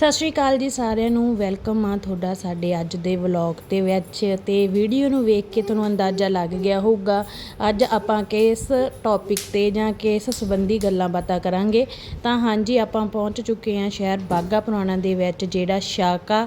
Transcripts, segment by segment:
ਸਤਿ ਸ਼੍ਰੀ ਅਕਾਲ ਜੀ ਸਾਰਿਆਂ ਨੂੰ, ਵੈਲਕਮ ਆ ਤੁਹਾਡਾ ਸਾਡੇ ਅੱਜ ਦੇ ਵਲੌਗ ਦੇ ਵਿੱਚ ਤੇ ਵੀਡੀਓ ਨੂੰ ਵੇਖ ਕੇ ਤੁਹਾਨੂੰ ਅੰਦਾਜ਼ਾ ਲੱਗ ਗਿਆ ਹੋਊਗਾ। ਅੱਜ ਆਪਾਂ ਕਿਸ ਟੌਪਿਕ ਤੇ ਜਾਂ ਕਿਸ ਸੰਬੰਧੀ ਗੱਲਾਂ ਬਾਤਾਂ ਕਰਾਂਗੇ? ਤਾਂ ਹਾਂਜੀ, ਆਪਾਂ ਪਹੁੰਚ ਚੁੱਕੇ ਹਾਂ ਸ਼ਹਿਰ ਬਾਗਾ ਪੁਰਾਣਾ ਦੇ ਵਿੱਚ, ਜਿਹੜਾ ਸ਼ਾਕਾ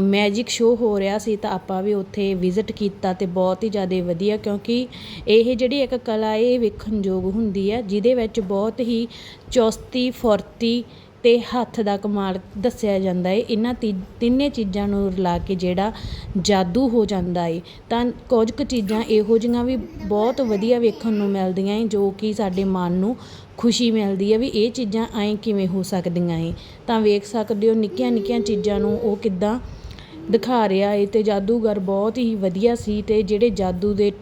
ਮੈਜਿਕ ਸ਼ੋਅ ਹੋ ਰਿਹਾ ਸੀ ਤਾਂ ਆਪਾਂ ਵੀ ਉੱਥੇ ਵਿਜ਼ਿਟ ਕੀਤਾ ਤੇ ਬਹੁਤ ਹੀ ਜ਼ਿਆਦਾ ਵਧੀਆ ਕਿਉਂਕਿ ਇਹ ਜਿਹੜੀ ਇੱਕ ਕਲਾ ਇਹ ਵੇਖਣਯੋਗ ਹੁੰਦੀ ਹੈ, ਜਿਹਦੇ ਵਿੱਚ ਬਹੁਤ ਹੀ ਚੌਸਤੀ, ਫੁਰਤੀ ਅਤੇ ਹੱਥ ਦਾ ਕਮਾਲ ਦੱਸਿਆ ਜਾਂਦਾ ਹੈ ਇਹਨਾਂ ਤੀ, ਤਿੰਨੇ ਚੀਜ਼ਾਂ ਨੂੰ ਰਲਾ ਕੇ ਜਿਹੜਾ ਜਾਦੂ ਹੋ ਜਾਂਦਾ ਹੈ ਤਾਂ ਕੁਝ ਕੁ ਚੀਜ਼ਾਂ ਇਹੋ ਜਿਹੀਆਂ ਵੀ ਬਹੁਤ ਵਧੀਆ ਵੇਖਣ ਨੂੰ ਮਿਲਦੀਆਂ ਹੈ ਜੋ ਕਿ ਸਾਡੇ ਮਨ ਨੂੰ ਖੁਸ਼ੀ ਮਿਲਦੀ ਹੈ ਵੀ ਇਹ ਚੀਜ਼ਾਂ ਐਂ ਕਿਵੇਂ ਹੋ ਸਕਦੀਆਂ ਹੈ ਤਾਂ ਵੇਖ ਸਕਦੇ ਹੋ ਨਿੱਕੀਆਂ ਨਿੱਕੀਆਂ ਚੀਜ਼ਾਂ ਨੂੰ ਉਹ ਕਿੱਦਾਂ ਦਿਖਾ ਰਿਹਾ ਹੈ ਅਤੇ ਜਾਦੂਗਰ ਬਹੁਤ ਹੀ ਵਧੀਆ ਸੀ ਅਤੇ ਜਿਹੜੇ ਜਾਦੂ ਦੇ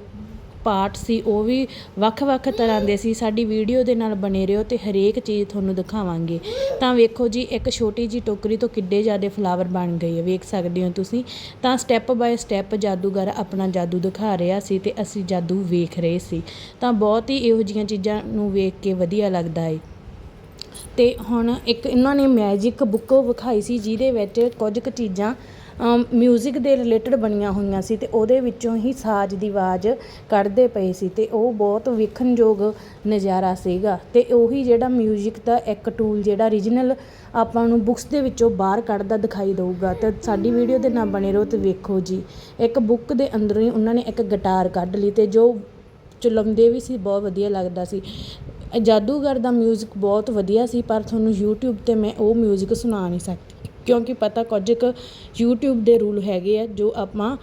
ਪਾਰਟ ਸੀ, ਉਹ ਵੀ ਵੱਖ-ਵੱਖ ਤਰ੍ਹਾਂ ਦੇ ਸੀ। ਸਾਡੀ ਵੀਡੀਓ ਦੇ ਨਾਲ ਬਣੇ ਰਹੋ ਤੇ ਹਰੇਕ ਚੀਜ਼ ਤੁਹਾਨੂੰ ਦਿਖਾਵਾਂਗੇ। ਤਾਂ ਵੇਖੋ ਜੀ, ਇੱਕ ਛੋਟੀ ਜੀ ਟੋਕਰੀ ਤੋਂ ਕਿੱਡੇ ਜ਼ਿਆਦੇ ਫਲਾਵਰ ਬਣ ਗਏ ਆ, ਵੇਖ ਸਕਦੇ ਹੋ ਤੁਸੀਂ। ਤਾਂ ਸਟੈਪ ਬਾਏ ਸਟੈਪ ਜਾਦੂਗਰ ਆਪਣਾ ਜਾਦੂ ਦਿਖਾ ਰਿਹਾ ਸੀ ਤੇ ਅਸੀਂ ਜਾਦੂ ਵੇਖ ਰਹੇ ਸੀ। ਤਾਂ ਬਹੁਤ ਹੀ ਇਹੋ ਜਿਹੀਆਂ ਚੀਜ਼ਾਂ ਨੂੰ ਵੇਖ ਕੇ ਵਧੀਆ ਲੱਗਦਾ ਹੈ ਤੇ ਹੁਣ ਇੱਕ, ਇਹਨਾਂ ਨੇ ਮੈਜਿਕ ਬੁੱਕ ਵਿਖਾਈ ਸੀ, ਜਿਹਦੇ ਵਿੱਚ ਕੁਝ ਕੁ ਚੀਜ਼ਾਂ ਮਿਊਜ਼ਿਕ ਦੇ ਰਿਲੇਟਡ ਬਣੀਆਂ ਹੋਈਆਂ ਸੀ ਅਤੇ ਉਹਦੇ ਵਿੱਚੋਂ ਹੀ ਸਾਜ਼ ਦੀ ਆਵਾਜ਼ ਕੱਢਦੇ ਪਏ ਸੀ ਅਤੇ ਉਹ ਬਹੁਤ ਵੇਖਣਯੋਗ ਨਜ਼ਾਰਾ ਸੀਗਾ ਅਤੇ ਉਹੀ ਜਿਹੜਾ ਮਿਊਜ਼ਿਕ ਦਾ ਇੱਕ ਟੂਲ ਜਿਹੜਾ ਰੀਜਨਲ ਆਪਾਂ ਨੂੰ ਬੁੱਕਸ ਦੇ ਵਿੱਚੋਂ ਬਾਹਰ ਕੱਢਦਾ ਦਿਖਾਈ ਦਊਗਾ ਤੇ ਸਾਡੀ ਵੀਡੀਓ ਦੇ ਨਾਲ ਬਣੇ ਰਹੋ ਤੇ ਵੇਖੋ ਜੀ। ਇੱਕ ਬੁੱਕ ਦੇ ਅੰਦਰੋਂ ਹੀ ਉਹਨਾਂ ਨੇ ਇੱਕ ਗਿਟਾਰ ਕੱਢ ਲਈ ਅਤੇ ਜੋ ਚਲਾਉਂਦੇ ਵੀ ਸੀ, ਬਹੁਤ ਵਧੀਆ ਲੱਗਦਾ ਸੀ। ਜਾਦੂਗਰ ਦਾ ਮਿਊਜ਼ਿਕ ਬਹੁਤ ਵਧੀਆ ਸੀ, ਪਰ ਤੁਹਾਨੂੰ YouTube ਤੇ ਮੈਂ ਉਹ ਮਿਊਜ਼ਿਕ ਸੁਣਾ ਨਹੀਂ ਸਕਦੀ। ਕਿਉਂਕਿ ਪਤਾ ਕੁਝ ਕੁ ਯੂਟਿਊਬ ਦੇ ਰੂਲ ਹੈਗੇ ਆ, ਜੋ ਆਪਾਂ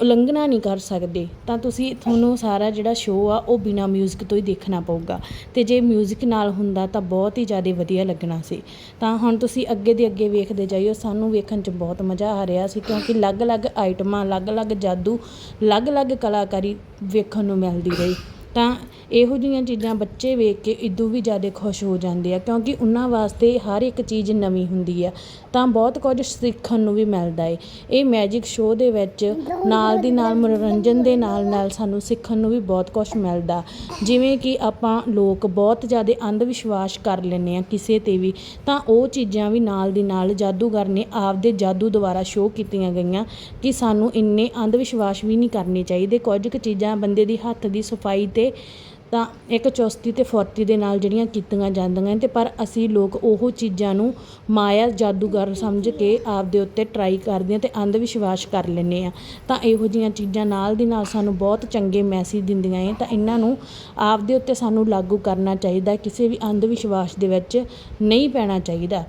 ਉਲੰਘਣਾ ਨਹੀਂ ਕਰ ਸਕਦੇ, ਤਾਂ ਤੁਸੀਂ ਤੁਹਾਨੂੰ ਸਾਰਾ ਜਿਹੜਾ ਸ਼ੋਅ ਆ, ਉਹ ਬਿਨਾ ਮਿਊਜ਼ਿਕ ਤੋਂ ਹੀ ਦੇਖਣਾ ਪਊਗਾ। ਤੇ ਜੇ ਮਿਊਜ਼ਿਕ ਨਾਲ ਹੁੰਦਾ ਤਾਂ ਬਹੁਤ ਹੀ ਜ਼ਿਆਦਾ ਵਧੀਆ ਲੱਗਣਾ ਸੀ। ਤਾਂ ਹੁਣ ਤੁਸੀਂ ਅੱਗੇ ਦੇ ਅੱਗੇ ਵੇਖਦੇ ਜਾਈਓ, ਸਾਨੂੰ ਵੇਖਣ 'ਚ ਬਹੁਤ ਮਜ਼ਾ ਆ ਰਿਹਾ ਸੀ, ਕਿਉਂਕਿ ਅਲੱਗ-ਅਲੱਗ ਆਈਟਮਾਂ ਅਲੱਗ-ਅਲੱਗ ਜਾਦੂ, ਅਲੱਗ-ਅਲੱਗ ਕਲਾਕਾਰੀ ਵੇਖਣ ਨੂੰ ਮਿਲਦੀ ਰਹੀ। ਤਾਂ ਇਹੋ ਜਿਹੀਆਂ ਚੀਜ਼ਾਂ ਬੱਚੇ ਵੇਖ ਕੇ ਇਦੋਂ ਵੀ ਜ਼ਿਆਦਾ ਖੁਸ਼ ਹੋ ਜਾਂਦੇ ਆ, ਕਿਉਂਕਿ ਉਹਨਾਂ ਵਾਸਤੇ ਹਰ ਇੱਕ ਚੀਜ਼ ਨਵੀਂ ਹੁੰਦੀ ਆ, ਤਾਂ ਬਹੁਤ ਕੁਝ ਸਿੱਖਣ ਨੂੰ ਵੀ ਮਿਲਦਾ ਏ। ਇਹ ਮੈਜਿਕ ਸ਼ੋਅ ਦੇ ਵਿੱਚ ਨਾਲ ਦੀ ਨਾਲ, ਮਨੋਰੰਜਨ ਦੇ ਨਾਲ ਨਾਲ ਸਾਨੂੰ ਸਿੱਖਣ ਨੂੰ ਵੀ ਬਹੁਤ ਕੁਝ ਮਿਲਦਾ। ਜਿਵੇਂ ਕਿ ਆਪਾਂ ਲੋਕ ਬਹੁਤ ਜ਼ਿਆਦਾ ਅੰਧ ਵਿਸ਼ਵਾਸ ਕਰ ਲੈਂਦੇ ਆ ਕਿਸੇ ਤੇ ਵੀ, ਤਾਂ ਉਹ ਚੀਜ਼ਾਂ ਵੀ ਨਾਲ ਦੀ ਨਾਲ ਜਾਦੂਗਰ ਨੇ ਆਪਦੇ ਜਾਦੂ ਦੁਆਰਾ ਸ਼ੋਅ ਕੀਤੀਆਂ ਗਈਆਂ ਕਿ ਸਾਨੂੰ ਇੰਨੇ ਅੰਧ ਵਿਸ਼ਵਾਸ ਵੀ ਨਹੀਂ ਕਰਨੇ ਚਾਹੀਦੇ। ਕੁਝ ਕੁ ਚੀਜ਼ਾਂ ਬੰਦੇ ਦੀ ਹੱਥ ਦੀ ਸਫ਼ਾਈ ਤੇ ਤਾਂ ਇੱਕ ਚੁਸਤੀ ਤੇ ਫੁਰਤੀ ਦੇ ਨਾਲ ਜਿਹੜੀਆਂ ਕੀਤੀਆਂ ਜਾਂਦੀਆਂ ਤੇ ਪਰ ਅਸੀਂ ਲੋਕ ਉਹ ਚੀਜ਼ਾਂ ਨੂੰ ਮਾਇਆ ਜਾਦੂਗਰ ਸਮਝ ਕੇ ਆਪਦੇ ਉੱਤੇ ਟਰਾਈ ਕਰਦੇ ਆ ਤੇ ਅੰਧ ਵਿਸ਼ਵਾਸ ਕਰ ਲੈਂਦੇ ਆ ਤਾਂ ਇਹੋ ਜਿਹੀਆਂ ਚੀਜ਼ਾਂ ਨਾਲ ਦੀ ਨਾਲ ਸਾਨੂੰ ਬਹੁਤ ਚੰਗੇ ਮੈਸੇਜ ਦਿੰਦੀਆਂ ਏ ਤਾਂ ਇਹਨਾਂ ਨੂੰ ਆਪਦੇ ਉੱਤੇ ਸਾਨੂੰ ਲਾਗੂ ਕਰਨਾ ਚਾਹੀਦਾ, ਕਿਸੇ ਵੀ ਅੰਧ ਵਿਸ਼ਵਾਸ ਦੇ ਵਿੱਚ ਨਹੀਂ ਪੈਣਾ ਚਾਹੀਦਾ।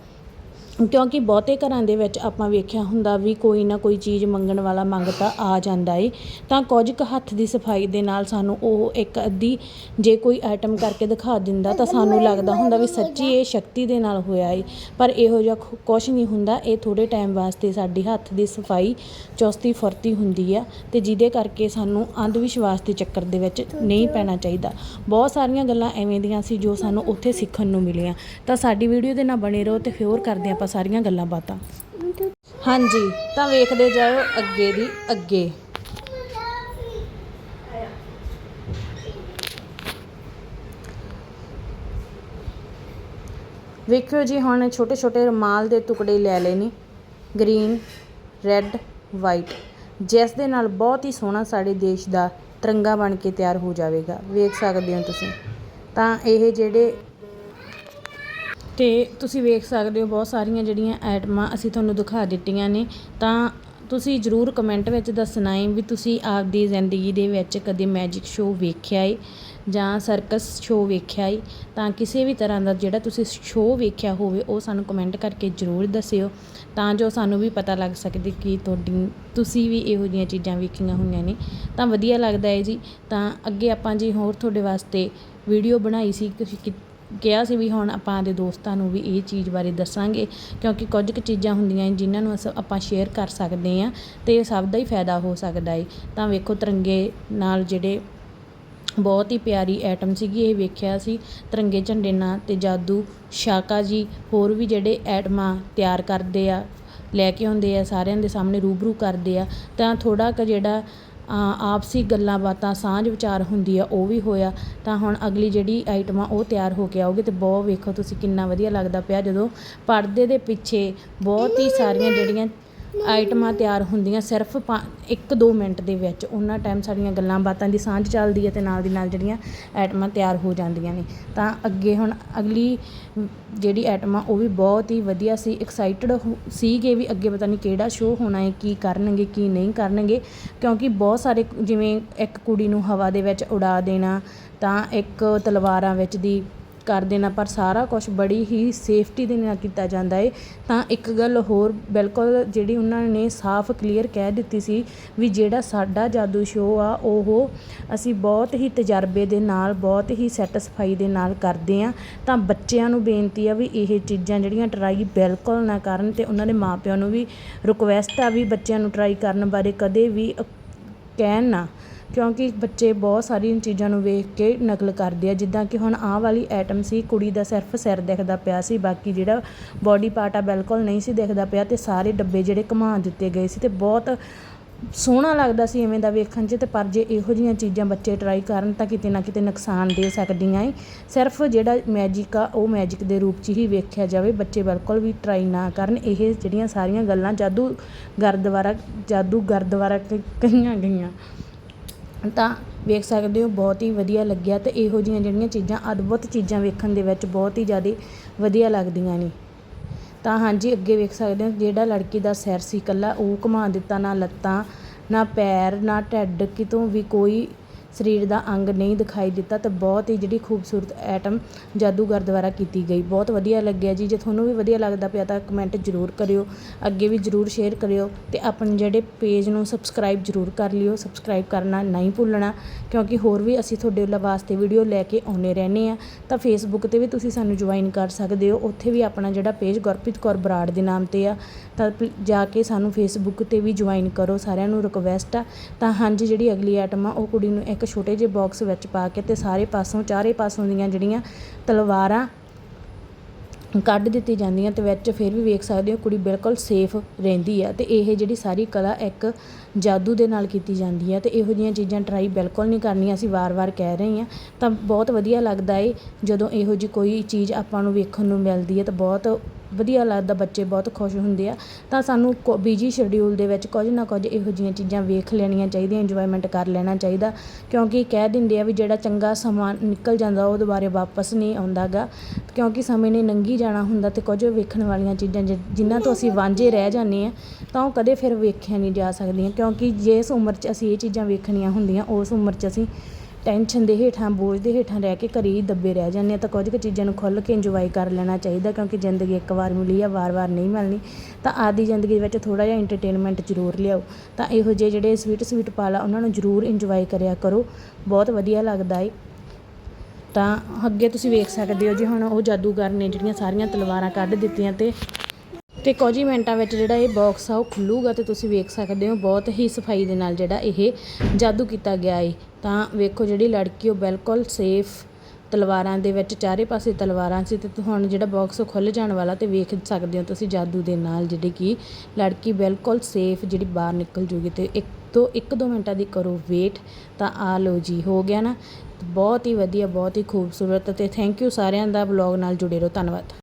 ਕਿਉਂਕਿ ਬਹੁਤੇ ਘਰਾਂ ਦੇ ਵਿੱਚ ਆਪਾਂ ਵੇਖਿਆ ਹੁੰਦਾ ਵੀ ਕੋਈ ਨਾ ਕੋਈ ਚੀਜ਼ ਮੰਗਣ ਵਾਲਾ ਮੰਗਤਾ ਆ ਜਾਂਦਾ ਏ, ਤਾਂ ਕੁਝ ਕੁ ਹੱਥ ਦੀ ਸਫ਼ਾਈ ਦੇ ਨਾਲ ਸਾਨੂੰ ਉਹ ਇੱਕ ਅੱਧੀ ਜੇ ਕੋਈ ਆਈਟਮ ਕਰਕੇ ਦਿਖਾ ਦਿੰਦਾ ਤਾਂ ਸਾਨੂੰ ਲੱਗਦਾ ਹੁੰਦਾ ਵੀ ਸੱਚੀ ਇਹ ਸ਼ਕਤੀ ਦੇ ਨਾਲ ਹੋਇਆ ਏ। ਪਰ ਇਹੋ ਜਿਹਾ ਕੁਝ ਨਹੀਂ ਹੁੰਦਾ, ਇਹ ਥੋੜੇ ਟਾਈਮ ਵਾਸਤੇ ਸਾਡੀ ਹੱਥ ਦੀ ਸਫ਼ਾਈ ਚੁਸਤੀ ਫੁਰਤੀ ਹੁੰਦੀ ਆ ਤੇ ਜਿਹਦੇ ਕਰਕੇ ਸਾਨੂੰ ਅੰਧ ਵਿਸ਼ਵਾਸ ਦੇ ਚੱਕਰ ਦੇ ਵਿੱਚ ਨਹੀਂ ਪੈਣਾ ਚਾਹੀਦਾ। ਬਹੁਤ ਸਾਰੀਆਂ ਗੱਲਾਂ ਐਵੇਂ ਦੀਆਂ ਸੀ ਜੋ ਸਾਨੂੰ ਉੱਥੇ ਸਿੱਖਣ ਨੂੰ ਮਿਲੀਆਂ। ਤਾਂ ਸਾਡੀ ਵੀਡੀਓ ਦੇ ਨਾਲ ਬਣੇ ਰਹੋ ਤੇ ਹੋਰ ਕਰਦੇ ਆਪਾਂ ਸਾਰੀਆਂ ਗੱਲਾਂ ਬਾਤਾਂ। ਹਾਂਜੀ, ਤਾਂ ਵੇਖਦੇ ਜਾਓ ਅੱਗੇ ਦੀ ਅੱਗੇ। ਵੇਖਿਓ ਜੀ, ਹੁਣ ਛੋਟੇ ਛੋਟੇ ਰੁਮਾਲ ਦੇ ਟੁਕੜੇ ਲੈ ਲਏ ਨੇ। Green, red, white. ਜਿਸ ਦੇ ਨਾਲ ਬਹੁਤ ਹੀ ਸੋਹਣਾ ਸਾਡੇ ਦੇਸ਼ ਦਾ ਤਿਰੰਗਾ ਬਣ ਕੇ ਤਿਆਰ ਹੋ ਜਾਵੇਗਾ। ਵੇਖ ਸਕਦੇ ਹੋ ਤੁਸੀਂ। ਤਾਂ ਇਹ ਜਿਹੜੇ ਤੇ ਤੁਸੀਂ ਵੇਖ ਸਕਦੇ ਹੋ ਬਹੁਤ ਸਾਰੀਆਂ ਜਿਹੜੀਆਂ ਆਈਟਮਾਂ ਅਸੀਂ ਤੁਹਾਨੂੰ ਦਿਖਾ ਦਿੱਤੀਆਂ ਨੇ। ਤਾਂ ਤੁਸੀਂ ਜ਼ਰੂਰ ਕਮੈਂਟ ਵਿੱਚ ਦੱਸਣਾ ਹੈ ਵੀ ਤੁਸੀਂ ਆਪਦੀ ਜ਼ਿੰਦਗੀ ਦੇ ਵਿੱਚ ਕਦੇ ਮੈਜਿਕ ਸ਼ੋਅ ਵੇਖਿਆ ਹੈ ਜਾਂ ਸਰਕਸ ਸ਼ੋਅ ਵੇਖਿਆ ਹੈ ਤਾਂ ਕਿਸੇ ਵੀ ਤਰ੍ਹਾਂ ਦਾ ਜਿਹੜਾ ਤੁਸੀਂ ਸ਼ੋਅ ਵੇਖਿਆ ਹੋਵੇ, ਉਹ ਸਾਨੂੰ ਕਮੈਂਟ ਕਰਕੇ ਜ਼ਰੂਰ ਦੱਸਿਓ। ਤਾਂ ਜੋ ਸਾਨੂੰ ਵੀ ਪਤਾ ਲੱਗ ਸਕੇ ਕਿ ਤੁਹਾਡੀ, ਤੁਸੀਂ ਵੀ ਇਹੋ ਜਿਹੀਆਂ ਚੀਜ਼ਾਂ ਵੇਖੀਆਂ ਹੋਈਆਂ ਨੇ। ਤਾਂ ਵਧੀਆ ਲੱਗਦਾ ਹੈ ਜੀ। ਤਾਂ ਅੱਗੇ ਆਪਾਂ ਜੀ ਹੋਰ ਤੁਹਾਡੇ ਵਾਸਤੇ ਵੀਡੀਓ ਬਣਾਈ ਸੀ, ਕਿ ਕਿਹਾ ਸੀ ਵੀ ਹੁਣ ਆਪਾਂ ਆਪਦੇ ਦੋਸਤਾਂ ਨੂੰ ਵੀ ਇਹ ਚੀਜ਼ ਬਾਰੇ ਦੱਸਾਂਗੇ, ਕਿਉਂਕਿ ਕੁਝ ਕੁ ਚੀਜ਼ਾਂ ਹੁੰਦੀਆਂ ਜਿਨ੍ਹਾਂ ਨੂੰ ਅਸ, ਆਪਾਂ ਸ਼ੇਅਰ ਕਰ ਸਕਦੇ ਹਾਂ ਤੇ ਸਭ ਦਾ ਹੀ ਫਾਇਦਾ ਹੋ ਸਕਦਾ ਏ। ਤਾਂ ਵੇਖੋ ਤਿਰੰਗੇ ਨਾਲ ਜਿਹੜੇ ਬਹੁਤ ਹੀ ਪਿਆਰੀ ਆਈਟਮ ਸੀਗੀ, ਇਹ ਵੇਖਿਆ ਸੀ ਤਿਰੰਗੇ ਝੰਡੇ ਨਾਲ ਤੇ ਜਾਦੂ ਸ਼ਾਕਾ ਜੀ ਹੋਰ ਵੀ ਜਿਹੜੇ ਆਈਟਮਾਂ ਤਿਆਰ ਕਰਦੇ ਆ, ਲੈ ਕੇ ਆਉਂਦੇ ਆ, ਸਾਰਿਆਂ ਦੇ ਸਾਹਮਣੇ ਰੂਬਰੂ ਕਰਦੇ ਆ, ਤਾਂ ਥੋੜਾ ਕੁ ਜਿਹੜਾ ਆਪਸੀ ਗੱਲਾਂ ਬਾਤਾਂ ਸਾਂਝ ਵਿਚਾਰ ਹੁੰਦੀ ਆ ਉਹ ਵੀ ਹੋਇਆ। ਤਾਂ ਹੁਣ ਅਗਲੀ ਜਿਹੜੀ ਆਈਟਮ ਆ ਉਹ ਤਿਆਰ ਹੋ ਕੇ ਆਊਗੀ ਤੇ ਬਹੁਤ ਵੇਖੋ ਤੁਸੀਂ ਕਿੰਨਾ ਵਧੀਆ ਲੱਗਦਾ ਪਿਆ। ਜਦੋਂ ਪਰਦੇ ਦੇ ਪਿੱਛੇ ਬਹੁਤ ਹੀ ਸਾਰੀਆਂ ਜਿਹੜੀਆਂ ਆਈਟਮਾਂ ਤਿਆਰ ਹੁੰਦੀਆਂ ਸਿਰਫ 1-2 ਮਿੰਟ ਦੇ ਵਿੱਚ। ਉਹਨਾਂ ਟਾਈਮ ਸਾਡੀਆਂ ਗੱਲਾਂ ਬਾਤਾਂ ਦੀ ਸਾਂਝ ਚੱਲਦੀ ਹੈ ਅਤੇ ਨਾਲ ਦੀ ਨਾਲ ਜਿਹੜੀਆਂ ਆਈਟਮਾਂ ਤਿਆਰ ਹੋ ਜਾਂਦੀਆਂ ਨੇ। ਤਾਂ ਅੱਗੇ ਹੁਣ ਅਗਲੀ ਜਿਹੜੀ ਆਈਟਮ ਆ ਉਹ ਵੀ ਬਹੁਤ ਹੀ ਵਧੀਆ ਸੀ ਐਕਸਾਈਟਡ ਸੀਗੇ ਵੀ ਅੱਗੇ ਪਤਾ ਨਹੀਂ ਕਿਹੜਾ ਸ਼ੋਅ ਹੋਣਾ ਹੈ, ਕੀ ਕਰਨਗੇ, ਕੀ ਨਹੀਂ ਕਰਨਗੇ। ਕਿਉਂਕਿ ਬਹੁਤ ਸਾਰੇ ਜਿਵੇਂ ਇੱਕ ਕੁੜੀ ਨੂੰ ਹਵਾ ਦੇ ਵਿੱਚ ਉਡਾ ਦੇਣਾ, ਤਾਂ ਇੱਕ ਤਲਵਾਰਾਂ ਵਿੱਚ ਦੀ ਕਰ ਦੇਣਾ, ਪਰ ਸਾਰਾ ਕੁਝ ਬੜੀ ਹੀ ਸੇਫਟੀ ਦੇ ਨਾਲ ਕੀਤਾ ਜਾਂਦਾ ਏ। ਤਾਂ ਇੱਕ ਗੱਲ ਹੋਰ ਬਿਲਕੁਲ ਜਿਹੜੀ ਉਹਨਾਂ ਨੇ ਸਾਫ਼ ਕਲੀਅਰ ਕਹਿ ਦਿੱਤੀ ਸੀ ਵੀ ਜਿਹੜਾ ਸਾਡਾ ਜਾਦੂ ਸ਼ੋਅ ਆ, ਉਹ ਅਸੀਂ ਬਹੁਤ ਹੀ ਤਜਰਬੇ ਦੇ ਨਾਲ, ਬਹੁਤ ਹੀ ਸੈਟੀਸਫਾਈ ਦੇ ਨਾਲ ਕਰਦੇ ਆ। ਤਾਂ ਬੱਚਿਆਂ ਨੂੰ ਬੇਨਤੀ ਆ ਵੀ ਇਹ ਚੀਜ਼ਾਂ ਜਿਹੜੀਆਂ ਟਰਾਈ ਬਿਲਕੁਲ ਨਾ ਕਰਨ ਤੇ ਉਹਨਾਂ ਦੇ ਮਾਪਿਆਂ ਨੂੰ ਵੀ ਰਿਕੁਐਸਟ ਆ ਵੀ ਬੱਚਿਆਂ ਨੂੰ ਟਰਾਈ ਕਰਨ ਬਾਰੇ ਕਦੇ ਵੀ ਕਹਿਣ ਨਾ। ਕਿਉਂਕਿ ਬੱਚੇ ਬਹੁਤ ਸਾਰੀਆਂ ਚੀਜ਼ਾਂ ਨੂੰ ਵੇਖ ਕੇ ਨਕਲ ਕਰਦੇ ਆ, ਜਿੱਦਾਂ ਕਿ ਹੁਣ ਆਹ ਵਾਲੀ ਆਈਟਮ ਸੀ, ਕੁੜੀ ਦਾ ਸਿਰਫ ਸਿਰ ਦਿਖਦਾ ਪਿਆ ਸੀ, ਬਾਕੀ ਜਿਹੜਾ ਬੋਡੀ ਪਾਰਟ ਆ ਬਿਲਕੁਲ ਨਹੀਂ ਸੀ ਦਿਖਦਾ ਪਿਆ ਤੇ ਸਾਰੇ ਡੱਬੇ ਜਿਹੜੇ ਘੁਮਾ ਦਿੱਤੇ ਗਏ ਸੀ ਤੇ ਬਹੁਤ ਸੋਹਣਾ ਲੱਗਦਾ ਸੀ ਐਵੇਂ ਦਾ ਵੇਖਣ 'ਚ ਤੇ ਪਰ ਜੇ ਇਹੋ ਜਿਹੀਆਂ ਚੀਜ਼ਾਂ ਬੱਚੇ ਟਰਾਈ ਕਰਨ ਤਾਂ ਕਿਤੇ ਨਾ ਕਿਤੇ ਨੁਕਸਾਨ ਦੇ ਸਕਦੀਆਂ ਏ ਸਿਰਫ ਜਿਹੜਾ ਮੈਜਿਕ ਆ, ਉਹ ਮੈਜਿਕ ਦੇ ਰੂਪ 'ਚ ਹੀ ਵੇਖਿਆ ਜਾਵੇ, ਬੱਚੇ ਬਿਲਕੁਲ ਵੀ ਟਰਾਈ ਨਾ ਕਰਨ। ਇਹ ਜਿਹੜੀਆਂ ਸਾਰੀਆਂ ਗੱਲਾਂ ਜਾਦੂ ਗਰ ਦੁਆਰਾ ਜਾਦੂਗਰ ਦੁਆਰਾ ਕਹੀਆਂ ਗਈਆਂ। ਤਾਂ ਵੇਖ ਸਕਦੇ ਹੋ, ਬਹੁਤ ਹੀ ਵਧੀਆ ਲੱਗਿਆ ਅਤੇ ਇਹੋ ਜਿਹੀਆਂ ਜਿਹੜੀਆਂ ਚੀਜ਼ਾਂ ਅਦਭੁਤ ਚੀਜ਼ਾਂ ਵੇਖਣ ਦੇ ਵਿੱਚ ਬਹੁਤ ਹੀ ਜ਼ਿਆਦਾ ਵਧੀਆ ਲੱਗਦੀਆਂ ਨੇ। ਤਾਂ ਹਾਂਜੀ, ਅੱਗੇ ਵੇਖ ਸਕਦੇ ਹੋ, ਜਿਹੜਾ ਲੜਕੀ ਦਾ ਸਿਰ ਸੀ ਇਕੱਲਾ, ਉਹ ਘੁਮਾ ਦਿੱਤਾ ਨਾ ਲੱਤਾਂ, ਨਾ ਪੈਰ, ਨਾ ਢਿੱਡ, ਕਿਤੋਂ ਵੀ ਕੋਈ ਸਰੀਰ ਦਾ ਅੰਗ ਨਹੀਂ ਦਿਖਾਈ ਦਿੱਤਾ ਤਾਂ ਬਹੁਤ ਹੀ ਜਿਹੜੀ ਖੂਬਸੂਰਤ ਐਟਮ ਜਾਦੂਗਰ ਦੁਆਰਾ ਕੀਤੀ ਗਈ। ਬਹੁਤ ਵਧੀਆ ਲੱਗਿਆ ਜੀ। ਜੇ ਤੁਹਾਨੂੰ ਵੀ ਵਧੀਆ ਲੱਗਦਾ ਪਿਆ ਤਾਂ ਕਮੈਂਟ ਜ਼ਰੂਰ ਕਰਿਓ, ਅੱਗੇ ਵੀ ਜ਼ਰੂਰ ਸ਼ੇਅਰ ਕਰਿਓ ਤੇ ਆਪਣੇ ਜਿਹੜੇ ਪੇਜ ਨੂੰ ਸਬਸਕ੍ਰਾਈਬ ਜ਼ਰੂਰ ਕਰ ਲਿਓ। ਸਬਸਕ੍ਰਾਈਬ ਕਰਨਾ ਨਹੀਂ ਭੁੱਲਣਾ, ਕਿਉਂਕਿ ਹੋਰ ਵੀ ਅਸੀਂ ਤੁਹਾਡੇ ਵਾਸਤੇ ਵੀਡੀਓ ਲੈ ਕੇ ਆਉਨੇ ਰਹਿੰਦੇ ਆ ਤਾਂ ਫੇਸਬੁੱਕ ਤੇ ਵੀ ਤੁਸੀਂ ਸਾਨੂੰ ਜੁਆਇਨ ਕਰ ਸਕਦੇ ਹੋ। ਉੱਥੇ ਵੀ ਆਪਣਾ ਜਿਹੜਾ ਪੇਜ ਗੁਰਪ੍ਰੀਤ ਕੌਰ ਬਰਾੜ ਦੇ ਨਾਮ ਤੇ ਆ, ਤਾਂ ਪਲ- ਜਾ ਕੇ ਸਾਨੂੰ ਫੇਸਬੁੱਕ ਤੇ ਵੀ ਜੁਆਇਨ ਕਰੋ। ਸਾਰਿਆਂ ਨੂੰ ਰਿਕਵੈਸਟ ਆ। ਤਾਂ ਹਾਂਜੀ, ਜਿਹੜੀ ਅਗਲੀ ਆਈਟਮ ਆ, ਉਹ ਕੁੜੀ ਨੂੰ ਇੱਕ ਛੋਟੇ ਜਿਹੇ ਬਾਕਸ ਵਿੱਚ ਪਾ ਕੇ ਤੇ ਸਾਰੇ ਪਾਸੋਂ ਚਾਰੇ ਪਾਸੋਂ ਦੀਆਂ ਜਿਹੜੀਆਂ ਤਲਵਾਰਾਂ ਕੱਢ ਦਿੱਤੀ ਜਾਂਦੀਆਂ ਤੇ ਵਿੱਚ ਫਿਰ ਵੀ ਵੇਖ ਸਕਦੇ ਹੋ ਕੁੜੀ ਬਿਲਕੁਲ ਸੇਫ ਰਹਿੰਦੀ ਆ ਤੇ ਇਹ ਜਿਹੜੀ ਸਾਰੀ ਕਲਾ ਇੱਕ ਜਾਦੂ ਦੇ ਨਾਲ ਕੀਤੀ ਜਾਂਦੀ ਆ ਤੇ ਇਹੋ ਜਿਹੀਆਂ ਚੀਜ਼ਾਂ ਟਰਾਈ ਬਿਲਕੁਲ ਨਹੀਂ ਕਰਨੀਆਂ, ਅਸੀਂ ਵਾਰ-ਵਾਰ ਕਹਿ ਰਹੇ ਹਾਂ। ਤਾਂ ਬਹੁਤ ਵਧੀਆ ਲੱਗਦਾ ਏ, ਜਦੋਂ ਇਹੋ ਜਿਹੀ ਕੋਈ ਚੀਜ਼ ਆਪਾਂ ਨੂੰ ਵੇਖਣ ਨੂੰ ਮਿਲਦੀ ਹੈ ਤਾਂ ਬਹੁਤ ਵਧੀਆ ਲੱਗਦਾ, ਬੱਚੇ ਬਹੁਤ ਖੁਸ਼ ਹੁੰਦੇ ਆ। ਤਾਂ ਸਾਨੂੰ ਬਿਜ਼ੀ ਸ਼ਡਿਊਲ ਦੇ ਵਿੱਚ ਕੁਝ ਨਾ ਕੁਝ ਇਹੋ ਜਿਹੀਆਂ ਚੀਜ਼ਾਂ ਵੇਖ ਲੈਣੀਆਂ ਚਾਹੀਦੀਆਂ ਇੰਜੋਇਮੈਂਟ ਕਰ ਲੈਣਾ ਚਾਹੀਦਾ। ਕਿਉਂਕਿ ਕਹਿ ਦਿੰਦੇ ਆ ਵੀ ਜਿਹੜਾ ਚੰਗਾ ਸਮਾਂ ਨਿਕਲ ਜਾਂਦਾ ਉਹ ਦੁਬਾਰੇ ਵਾਪਸ ਨਹੀਂ ਆਉਂਦਾਗਾ। ਕਿਉਂਕਿ ਸਮੇਂ ਨੇ ਲੰਘੀ ਜਾਣਾ ਹੁੰਦਾ ਅਤੇ ਕੁਝ ਵੇਖਣ ਵਾਲੀਆਂ ਚੀਜ਼ਾਂ ਜਿ- ਜਿਨ੍ਹਾਂ ਤੋਂ ਅਸੀਂ ਵਾਂਝੇ ਰਹਿ ਜਾਂਦੇ ਹਾਂ, ਤਾਂ ਉਹ ਕਦੇ ਫਿਰ ਵੇਖਿਆ ਨਹੀਂ ਜਾ ਸਕਦੀਆਂ। ਕਿਉਂਕਿ ਜਿਸ ਉਮਰ 'ਚ ਅਸੀਂ ਇਹ ਚੀਜ਼ਾਂ ਵੇਖਣੀਆਂ ਹੁੰਦੀਆਂ, ਉਸ ਉਮਰ 'ਚ ਅਸੀਂ ਟੈਨਸ਼ਨ ਦੇ ਹੇਠਾਂ, ਬੋਝ ਦੇ ਹੇਠਾਂ ਰਹਿ ਕੇ ਘਰੇ ਹੀ ਦੱਬੇ ਰਹਿ ਜਾਂਦੇ ਹਾਂ। ਤਾਂ ਕੁਝ ਕੁ ਚੀਜ਼ਾਂ ਨੂੰ ਖੁੱਲ੍ਹ ਕੇ ਇੰਜੋਏ ਕਰ ਲੈਣਾ ਚਾਹੀਦਾ, ਕਿਉਂਕਿ ਜ਼ਿੰਦਗੀ ਇੱਕ ਵਾਰ ਮਿਲੀ ਆ, ਵਾਰ-ਵਾਰ ਨਹੀਂ ਮਿਲਣੀ। ਤਾਂ ਆਦੀ ਜ਼ਿੰਦਗੀ ਵਿੱਚ ਥੋੜਾ ਜਿਹਾ ਐਂਟਰਟੇਨਮੈਂਟ ਜ਼ਰੂਰ ਲਿਆਓ। ਤਾਂ ਇਹੋ ਜਿਹੇ ਜਿਹੜੇ ਸਵੀਟ ਸਵੀਟ ਪਾਲਾ, ਉਹਨਾਂ ਨੂੰ ਜ਼ਰੂਰ ਇੰਜੋਏ ਕਰਿਆ ਕਰੋ। ਬਹੁਤ ਵਧੀਆ ਲੱਗਦਾ ਏ। ਤਾਂ ਅੱਗੇ ਤੁਸੀਂ ਵੇਖ ਸਕਦੇ ਹੋ ਜੀ, ਹੁਣ ਉਹ ਜਾਦੂਗਰ ਨੇ ਜਿਹੜੀਆਂ ਸਾਰੀਆਂ ਤਲਵਾਰਾਂ ਕੱਢ ਦਿੱਤੀਆਂ ਤੇ ਤੇ ਕੁਝ ਹੀ ਮਿੰਟਾਂ ਵਿੱਚ ਜਿਹੜਾ ਇਹ ਬਾਕਸ ਆ ਉਹ ਖੁੱਲੂਗਾ ਤੇ ਤੁਸੀਂ ਵੇਖ ਸਕਦੇ ਹੋ, ਬਹੁਤ ਹੀ ਸਫ਼ਾਈ ਦੇ ਨਾਲ ਜਿਹੜਾ ਇਹ ਜਾਦੂ ਕੀਤਾ ਗਿਆ ਏ। ਤਾਂ ਵੇਖੋ ਜਿਹੜੀ ਲੜਕੀ, ਉਹ ਬਿਲਕੁਲ ਸੇਫ ਤਲਵਾਰਾਂ ਦੇ ਵਿੱਚ, ਚਾਰੇ ਪਾਸੇ ਤਲਵਾਰਾਂ ਸੀ ਤੇ ਹੁਣ ਜਿਹੜਾ ਬਾਕਸ ਖੁੱਲ ਜਾਣ ਵਾਲਾ ਤੇ ਵੇਖ ਸਕਦੇ ਹੋ ਤੁਸੀਂ ਜਾਦੂ ਦੇ ਨਾਲ ਜਿਹੜੀ ਕਿ ਲੜਕੀ ਬਿਲਕੁਲ ਸੇਫ ਜਿਹੜੀ ਬਾਹਰ ਨਿਕਲ ਜੂਗੀ ਤੇ ਇੱਕ ਤੋਂ ਇੱਕ ਦੋ ਮਿੰਟਾਂ ਦੀ ਕਰੋ ਵੇਟ ਤਾਂ ਆ ਲੋ ਜੀ, ਹੋ ਗਿਆ ਨਾ। ਬਹੁਤ ਹੀ ਵਧੀਆ, ਬਹੁਤ ਹੀ ਖੂਬਸੂਰਤ ਅਤੇ ਥੈਂਕ ਯੂ ਸਾਰਿਆਂ ਦਾ ਵਲੌਗ ਨਾਲ ਜੁੜੇ ਰਹੋ, ਧੰਨਵਾਦ।